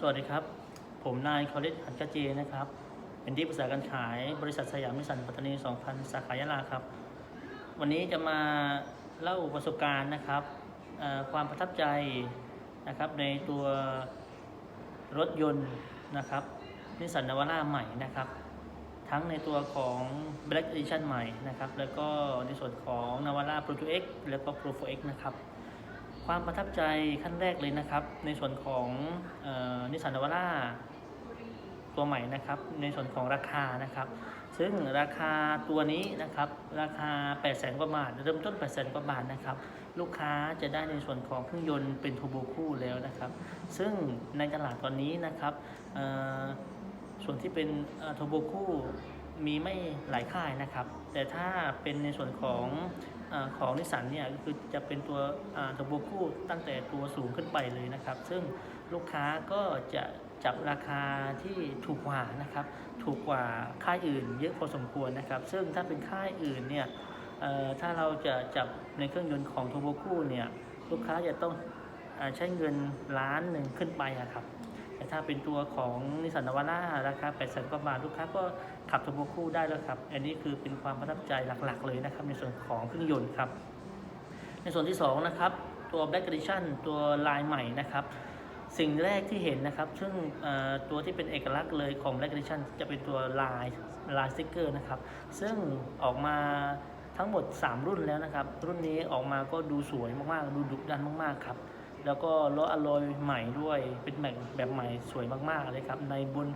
สวัสดีครับ ผมนายคอลิสหันกะเจนะครับ เป็นที่ปรึกษาการขายบริษัทสยามมิสันปัตตานี 2000 สาขายะลาครับ วันนี้จะมาเล่าประสบการณ์นะครับ ความประทับใจนะครับในตัวรถยนต์นะครับนิสสันนาวาร่าใหม่นะครับ ทั้งในตัวของ Black Edition ใหม่นะครับ แล้วก็ในส่วนของ Navara Pro 2X แล้วก็ Pro 4X นะครับ ความประทับใจขั้นแรกเลยนะครับ ในส่วนของนิสสันนวาร่าตัวใหม่นะครับ ในส่วนของราคานะครับ ซึ่งราคาตัวนี้นะครับ ราคา8 0 0 0 0 0กว่าบาท เริ่มต้น 8 0 0 0 0กว่าบาทนะครับ ลูกค้าจะได้ในส่วนของเครื่องยนต์เป็นทูโบคู่แล้วนะครับ ซึ่งในตลาดตอนนี้นะครับส่วนที่เป็นโทโบคู่มีไม่หลายค่ายนะครับ แต่ถ้าเป็นในส่วนของ ของนิสสันเนี่ยก็คือจะเป็นตัวโทโบคู่ตั้งแต่ตัวสูงขึ้นไปเลยนะครับ ซึ่งลูกค้าก็จะจับราคาที่ถูกกว่านะครับ ถูกกว่าค่ายอื่นเยอะพอสมควรนะครับ ซึ่งถ้าเป็นค่ายอื่นเนี่ยถ้าเราจะจับในเครื่องยนต์ของโทโบคู่เนี่ยลูกค้าจะต้องอใช้เงินล้านหนึ่งขึ้นไปอะครับ แต่ถ้าเป็นตัวของนิสสันนวาร่าราคา8 0 0 0 0กว่าบาทลูกค้าก็ขับโทโบคู่ได้แล้วครับ อันนี้คือเป็นความประทับใจหลักๆ เลยนะครับ ในส่วนของเครื่องยนต์ครับ ในส่วนที่ 2 นะครับ ตัว Black Edition ตัวลายใหม่นะครับสิ่งแรกที่เห็นนะครับ ซึ่งตัวที่เป็นเอกลักษณ์เลยของ Black Edition จะเป็นตัวลายลายสติกเกอร์นะครับ ซึ่งออกมาทั้งหมด 3 รุ่นแล้วนะครับ รุ่นนี้ออกมาก็ดูสวยมากๆ ดูดุดันมากๆครับ แล้วก็ล้ออลลอยใหม่ด้วย เป็นแบบแบบใหม่สวยมากๆเลยครับ ในบน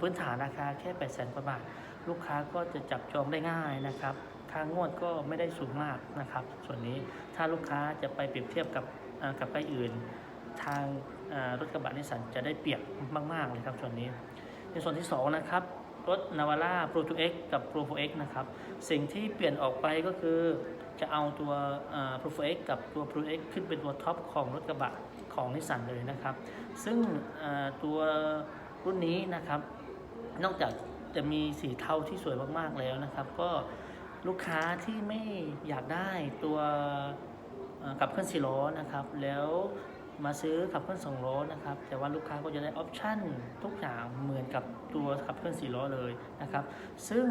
พื้นฐานราคาแค่8 0 0 0 0กว่าบาท ลูกค้าก็จะจับจองได้ง่ายนะครับ ค่างวดก็ไม่ได้สูงมากนะครับ ส่วนนี้ถ้าลูกค้าจะไปเปรียบเทียบกับกับค่ายอื่น ทางรถกระบะนิสสันจะได้เปรียบมากๆเลยครับส่วนนี้ ในส่วนที่2นะครับ รถ Navara Pro 2X กับ Pro 4X นะครับ สิ่งที่เปลี่ยนออกไปก็คือจะเอาตัว Pro 4X กับตัว Pro X ขึ้นเป็นตัวท็อปของรถกระบะของนิสสันเลยนะครับ ซึ่งตัวรุ่นนี้นะครับ นอกจากจะมีสีเทาที่สวยมากๆแล้วนะครับ ก็ลูกค้าที่ไม่อยากได้ตัวเอ่อขับเคลื่อนสี่ล้อนะครับ แล้ว มาซื้อขับเคลื่อนสองล้อนะครับ แต่ว่าลูกค้าก็จะได้ออปชั่นทุกอย่างเหมือนกับตัวขับเคลื่อนสี่ล้อเลยนะครับ ซึ่ง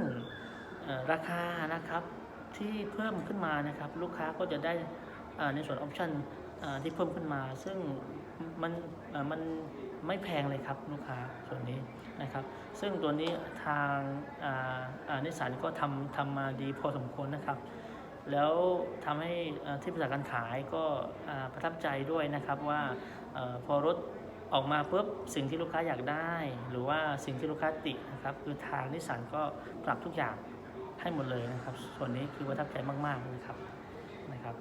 ราคานะครับที่เพิ่มขึ้นมานะครับ ลูกค้าก็จะได้ในส่วนออปชั่นที่เพิ่มขึ้นมา ซึ่งมันมันไม่แพงเลยครับลูกค้าส่วนนี้นะครับ ซึ่งตัวนี้ทางนิสสันก็ทำทำมาดีพอสมควรนะครับ แล้วทำให้ที่ปรึกษาการขายก็ประทับใจด้วยนะครับว่าอพอรถออกมาปุ๊บสิ่งที่ลูกค้าอยากได้ หรือว่าสิ่งที่ลูกค้าตินะครับ คือทางนิสสันก็ปรับทุกอย่างให้หมดเลยนะครับ ส่วนนี้คือประทับใจมากๆนะครับนะครับ